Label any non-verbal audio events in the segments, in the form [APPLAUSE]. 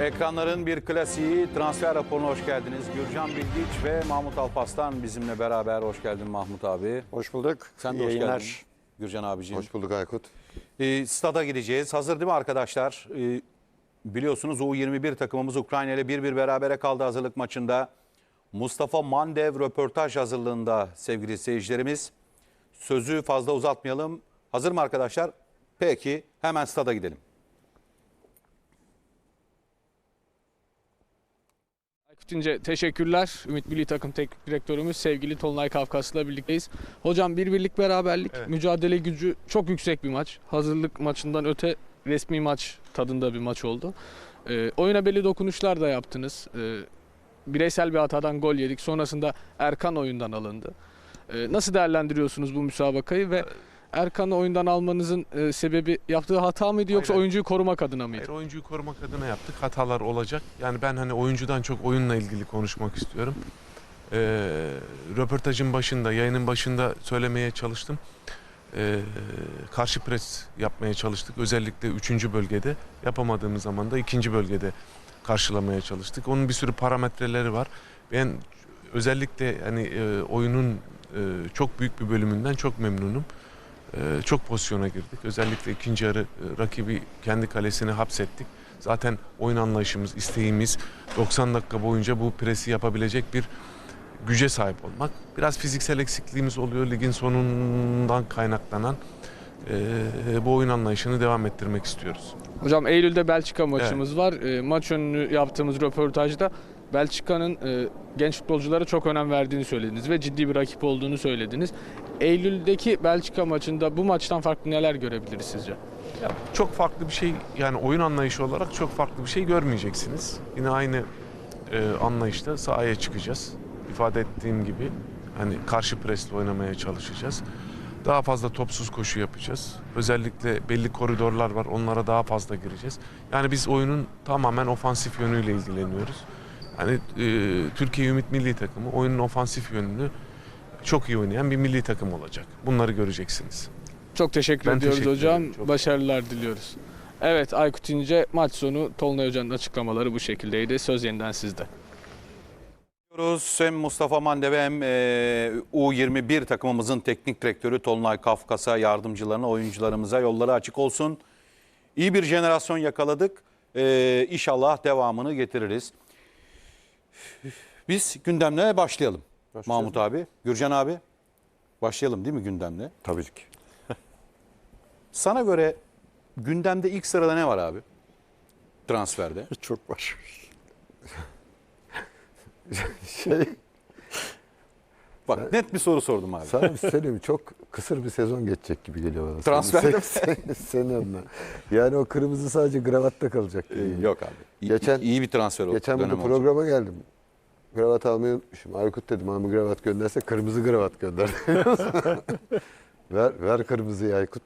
Ekranların bir klasiği transfer raporuna hoş geldiniz. Gürcan Bilgiç ve Mahmut Alpaslan bizimle beraber. Hoş geldin Mahmut abi. Hoş bulduk. Sen de İyi hoş yayınlar. geldin Gürcan abiciğim. Hoş bulduk Aykut. Ee, stada gideceğiz. Hazır değil mi arkadaşlar? Ee, biliyorsunuz U21 takımımız Ukrayna ile 1-1 berabere kaldı hazırlık maçında. Mustafa Mandev röportaj hazırlığında sevgili seyircilerimiz. Sözü fazla uzatmayalım. Hazır mı arkadaşlar? Peki hemen stada gidelim. Aykut İnce teşekkürler. Ümit Milli Takım Teknik Direktörümüz sevgili Tolunay Kafkas'la birlikteyiz. Hocam bir birlik beraberlik, Evet. mücadele gücü çok yüksek bir maç. Hazırlık maçından öte resmi maç tadında bir maç oldu. Ee, oyuna belli dokunuşlar da yaptınız. Ee, bireysel bir hatadan gol yedik. Sonrasında Erkan oyundan alındı. Ee, nasıl değerlendiriyorsunuz bu müsabakayı ve Erkan'ı oyundan almanızın e, sebebi yaptığı hata mıydı yoksa Hayır. oyuncuyu korumak adına mıydı? Hayır, oyuncuyu korumak adına yaptık. Hatalar olacak. Yani ben hani oyuncudan çok oyunla ilgili konuşmak istiyorum. Ee, röportajın başında, yayının başında söylemeye çalıştım. Ee, karşı pres yapmaya çalıştık. Özellikle 3. bölgede. Yapamadığımız zaman da 2. bölgede karşılamaya çalıştık. Onun bir sürü parametreleri var. Ben özellikle hani e, oyunun e, çok büyük bir bölümünden çok memnunum. Ee, çok pozisyona girdik. Özellikle ikinci yarı e, rakibi kendi kalesine hapsettik. Zaten oyun anlayışımız, isteğimiz 90 dakika boyunca bu presi yapabilecek bir güce sahip olmak. Biraz fiziksel eksikliğimiz oluyor ligin sonundan kaynaklanan. e, bu oyun anlayışını devam ettirmek istiyoruz. Hocam Eylül'de Belçika maçımız var. E, maç önünü yaptığımız röportajda Belçika'nın e, genç futbolculara çok önem verdiğini söylediniz ve ciddi bir rakip olduğunu söylediniz. Eylül'deki Belçika maçında bu maçtan farklı neler görebiliriz sizce? Ya çok farklı bir şey yani oyun anlayışı olarak çok farklı bir şey görmeyeceksiniz. Yine aynı e, anlayışta sahaya çıkacağız. İfade ettiğim gibi hani karşı presle oynamaya çalışacağız. Daha fazla topsuz koşu yapacağız. Özellikle belli koridorlar var. Onlara daha fazla gireceğiz. Yani biz oyunun tamamen ofansif yönüyle ilgileniyoruz. Hani e, Türkiye Ümit Milli Takımı oyunun ofansif yönünü çok iyi oynayan bir milli takım olacak. Bunları göreceksiniz. Çok teşekkür Ben ediyoruz teşekkür hocam. ederim. Çok- Başarılar diliyoruz. Evet Aykut İnce maç sonu Tolunay Hoca'nın açıklamaları bu şekildeydi. Söz yeniden sizde. Diyoruz. Hem Mustafa Mandeve hem e, U21 takımımızın teknik direktörü Tolunay Kafkas'a, yardımcılarına, oyuncularımıza yolları açık olsun. İyi bir jenerasyon yakaladık. E, inşallah devamını getiririz. Biz gündemle başlayalım. Mahmut abi, Gürcan abi. Başlayalım değil mi gündemle? Tabii ki. [LAUGHS] Sana göre gündemde ilk sırada ne var abi? Transferde. [LAUGHS] Çok var. şey, [LAUGHS] Bak net bir soru sordum abi. sana bir şey söyleyeyim? Çok kısır bir sezon geçecek gibi geliyor bana. Transferde mi? [LAUGHS] Sen, sen, senin. Yani o kırmızı sadece gravatta kalacak. gibi. Ee, Yok abi. Geçen- iyi bir transfer oldu. Geçen dönem burada olacak. programa geldim. Gravat almayı unutmuşum. Aykut dedim ama gravat gönderse kırmızı gravat gönder. [LAUGHS] ver, ver kırmızıyı Aykut.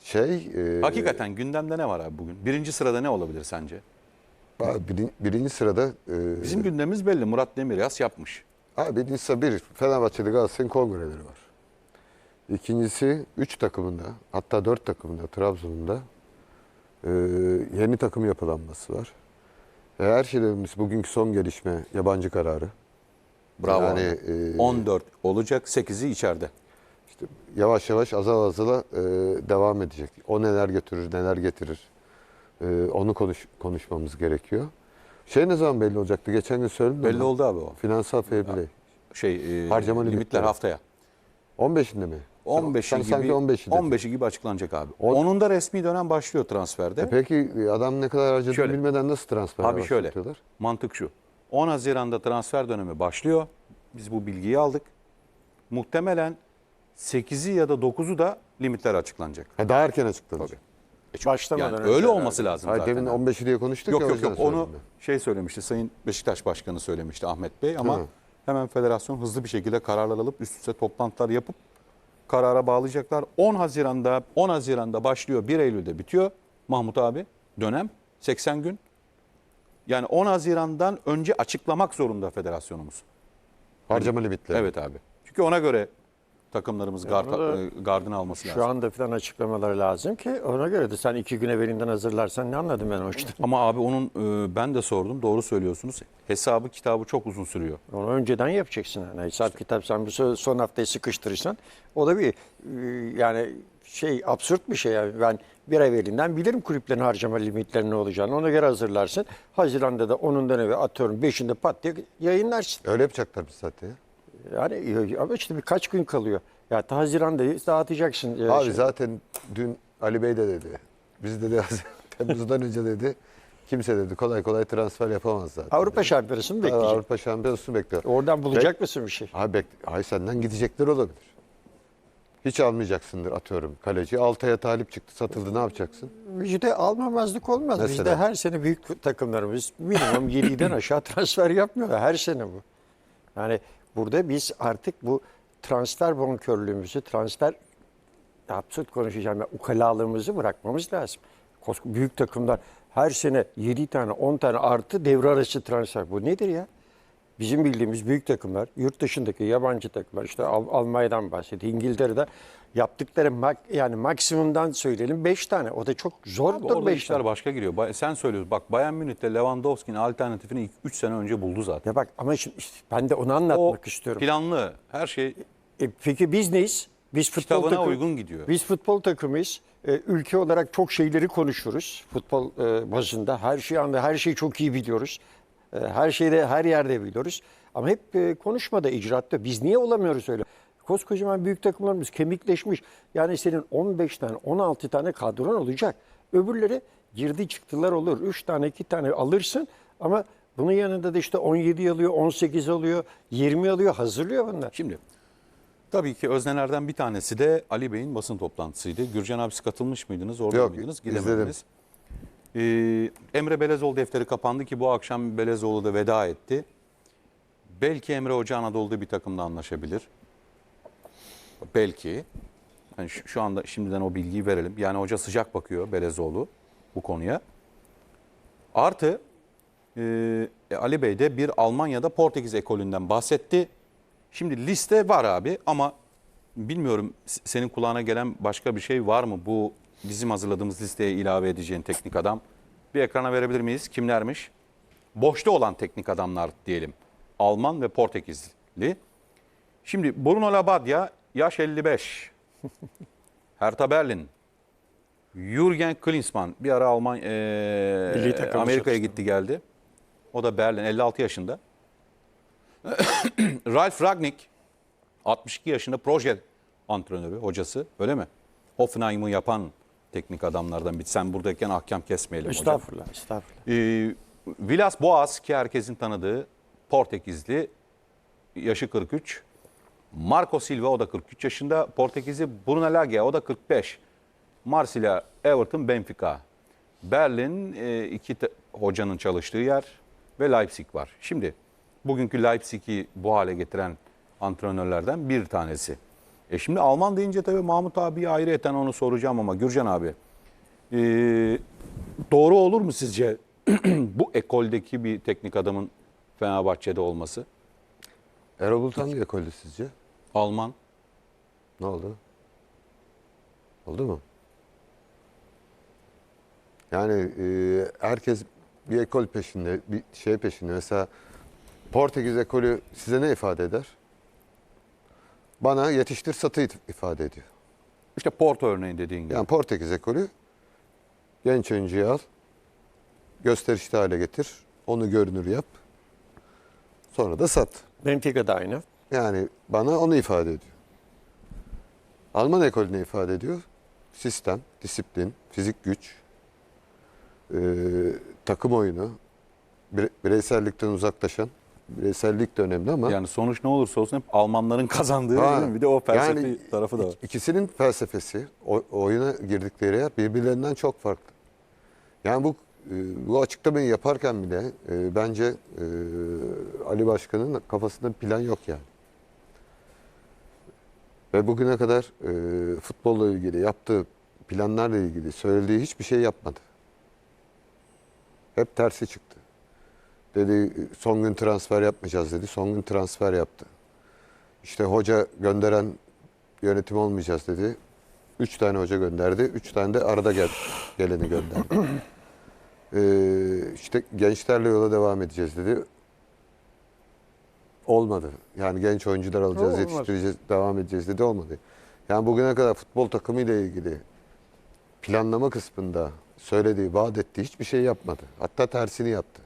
Şey, e, Hakikaten gündemde ne var abi bugün? Birinci sırada ne olabilir sence? abi birin- birinci sırada e, Bizim gündemimiz belli. Murat Demiryas yapmış. Abi sıra bir Fenerbahçe'de Galatasaray'ın kongreleri var. İkincisi üç takımında hatta dört takımında Trabzon'da e, yeni takım yapılanması var. Ve her şeyden bugünkü son gelişme yabancı kararı. Bravo. Yani e, 14 olacak, 8'i içeride. işte yavaş yavaş azal azala e, devam edecek. O neler götürür, neler getirir. E, onu konuş, konuşmamız gerekiyor. Şey ne zaman belli olacaktı? Geçen gün söyledim. Belli oldu abi o. Finansal fair play. Şey, e, Harcama limitler limitleri. haftaya. 15'inde mi? 15'i Sen gibi, sanki 15'inde. 15'i gibi açıklanacak abi. On- Onun da resmi dönem başlıyor transferde. E peki adam ne kadar harcadığını Şöyle. bilmeden nasıl transfer Abi şöyle. başlatıyorlar? Mantık şu. 10 Haziran'da transfer dönemi başlıyor. Biz bu bilgiyi aldık. Muhtemelen 8'i ya da 9'u da limitler açıklanacak. Ha, daha erken açıklanacak. Tabii. Başlamadan Yani önce öyle olması lazım Hayır, zaten. demin abi. 15'i diye konuştuk Yok ya. yok yok onu söyledim şey söylemişti Sayın Beşiktaş Başkanı söylemişti Ahmet Bey ama Hı. hemen federasyon hızlı bir şekilde kararlar alıp üst üste toplantılar yapıp karara bağlayacaklar. 10 Haziran'da 10 Haziran'da başlıyor 1 Eylül'de bitiyor Mahmut abi dönem 80 gün. Yani 10 Haziran'dan önce açıklamak zorunda federasyonumuz. ben. Harcama limitleri. Evet abi. Çünkü ona göre takımlarımız gard, e, gardını alması lazım. Şu anda falan açıklamaları lazım ki ona göre de sen iki güne berinden hazırlarsan ne anladım ben o işte. [LAUGHS] Ama abi onun e, ben de sordum doğru söylüyorsunuz. Hesabı kitabı çok uzun sürüyor. Onu önceden yapacaksın. Yani hesap kitap sen bu so- son haftayı sıkıştırırsan o da bir e, yani şey absürt bir şey yani. Ben bir ay evvelinden bilirim kulüplerin harcama limitlerinin ne olacağını. Ona göre hazırlarsın. Haziran'da da onundan eve atıyorum 5'inde pat diye yayınlarsın. Öyle yapacaklar biz zaten ya. Yani e, ama işte birkaç gün kalıyor. Ya ta Haziran'da dağıtacaksın. e, Abi şey. zaten dün Ali Bey de dedi. Biz dedi [LAUGHS] Temmuz'dan önce dedi. Kimse dedi kolay kolay transfer yapamaz zaten. Avrupa. Şampiyonası'nı bekleyecek. Avrupa Şampiyonası'nı bekliyor. Oradan bulacak mısın bir şey? Abi bek ay senden gidecekler olabilir. Hiç almayacaksındır atıyorum kaleci. Altay'a talip çıktı satıldı ne yapacaksın? Bizde almamazlık olmaz. Mesela? Bizde her sene büyük takımlarımız minimum 7'den [COUGHS] aşağı transfer yapmıyorlar. Her sene bu. Yani burada biz artık bu transfer bonkörlüğümüzü, transfer absürt konuşacağım ya ukalalığımızı bırakmamız lazım. Büyük takımlar her sene 7 tane 10 tane artı devre arası transfer. Bu nedir ya? Bizim bildiğimiz büyük takımlar, yurt dışındaki yabancı takımlar, işte Al- Almanya'dan bahsediyor, İngiltere'de yaptıkları mak- yani maksimumdan söyleyelim 5 tane. O da çok zordur orada 5 işler tane. başka giriyor. Bay- Sen söylüyorsun. Bak Bayern Münih'te Lewandowski'nin alternatifini 3 sene önce buldu zaten. Ya bak ama şimdi işte ben de onu O anlatmak istiyorum. planlı. Her şey E, peki biz neyiz? Biz futbol Kitabına takım- uygun gidiyor. Biz futbol takımıyız. E, ülke olarak çok şeyleri konuşuruz. Futbol e, bazında her şeyi anda her şeyi çok iyi biliyoruz. E, her şeyde her yerde biliyoruz. Ama hep e, konuşmada, icraatta biz niye olamıyoruz öyle? Koskocaman büyük takımlarımız kemikleşmiş. Yani senin 15 tane, 16 tane kadron olacak. Öbürleri girdi çıktılar olur. 3 tane, 2 tane alırsın ama bunun yanında da işte 17 alıyor, 18 alıyor, 20 alıyor, hazırlıyor bunlar. Şimdi tabii ki öznelerden bir tanesi de Ali Bey'in basın toplantısıydı. Gürcan abi siz katılmış mıydınız? Orada Yok, mıydınız? izledim. Ee, Emre Belezoğlu defteri kapandı ki bu akşam Belezoğlu da veda etti. Belki Emre Hoca Anadolu'da bir takımla anlaşabilir. Belki. Yani şu, şu anda şimdiden o bilgiyi verelim. Yani hoca sıcak bakıyor Belezoğlu bu konuya. Artı e, Ali Bey de bir Almanya'da Portekiz ekolünden bahsetti. Şimdi liste var abi ama bilmiyorum senin kulağına gelen başka bir şey var mı? Bu bizim hazırladığımız listeye ilave edeceğin teknik adam. Bir ekrana verebilir miyiz? Kimlermiş? Boşta olan teknik adamlar diyelim. Alman ve Portekizli. Şimdi Bruno Labbadia yaş 55. [LAUGHS] Hertha Berlin. Jürgen Klinsmann bir ara Alman takımı Amerika'ya gitti geldi. O da Berlin 56 yaşında. [COUGHS] Ralf Ragnick 62 yaşında proje antrenörü, hocası öyle mi? Hoffenheim'ı yapan teknik adamlardan bir. Sen buradayken ahkam kesmeyelim hocam. Estağfurullah, estağfurullah. Ee, Vilas Boas ki herkesin tanıdığı Portekizli yaşı 43. Marco Silva o da 43 yaşında. Portekizli Bruno Lage o da 45. Marsilya, Everton, Benfica. Berlin e, iki hocanın çalıştığı yer ve Leipzig var. Şimdi bugünkü Leipzig'i bu hale getiren antrenörlerden bir tanesi. E şimdi Alman deyince tabii Mahmut abiye ayrıyeten onu soracağım ama Gürcan abi. e, doğru olur mu sizce [CLEARS THROAT] bu ekoldeki bir teknik adamın Fenerbahçe'de olması? Erol Bulut hangi ekolde sizce? Alman. Ne oldu? Oldu mu? Yani e, herkes bir ekol peşinde, bir şey peşinde. Mesela Portekiz ekolü size ne ifade eder? Bana yetiştir satı ifade ediyor. İşte Porto örneğin dediğin gibi. Yani Portekiz ekolü genç oyuncuyu al, gösterişli hale getir, onu görünür yap, sonra da sat. Benfica da aynı. Yani bana onu ifade ediyor. Alman ekolü ne ifade ediyor? Sistem, disiplin, fizik güç, e, takım oyunu, bire- bireysellikten uzaklaşan, bireysellik de önemli ama Yani sonuç ne olursa olsun hep Almanların [LAUGHS] kazandığı Ha, değil mi? bir de o felsefi yani tarafı da var. ik- ikisinin felsefesi, o- oyuna girdikleri yer birbirlerinden çok farklı. Yani bu e, bu açıklamayı yaparken bile e, bence e, Ali Başkan'ın kafasında bir plan yok yani. Ve bugüne kadar e, futbolla ilgili yaptığı planlarla ilgili söylediği hiçbir şey yapmadı. Hep tersi çıktı. Dedi son gün transfer yapmayacağız dedi. Son gün transfer yaptı. İşte hoca gönderen yönetim olmayacağız dedi. Üç tane hoca gönderdi. Üç tane de arada gel, geleni gönderdi. [CLEARS THROAT] Ee, işte gençlerle yola devam edeceğiz dedi. Olmadı. Yani genç oyuncular alacağız, Olmaz. yetiştireceğiz, devam edeceğiz dedi. Olmadı. Yani bugüne kadar futbol takımıyla ilgili planlama kısmında söylediği, vaat ettiği hiçbir şey yapmadı. Hatta tersini yaptı.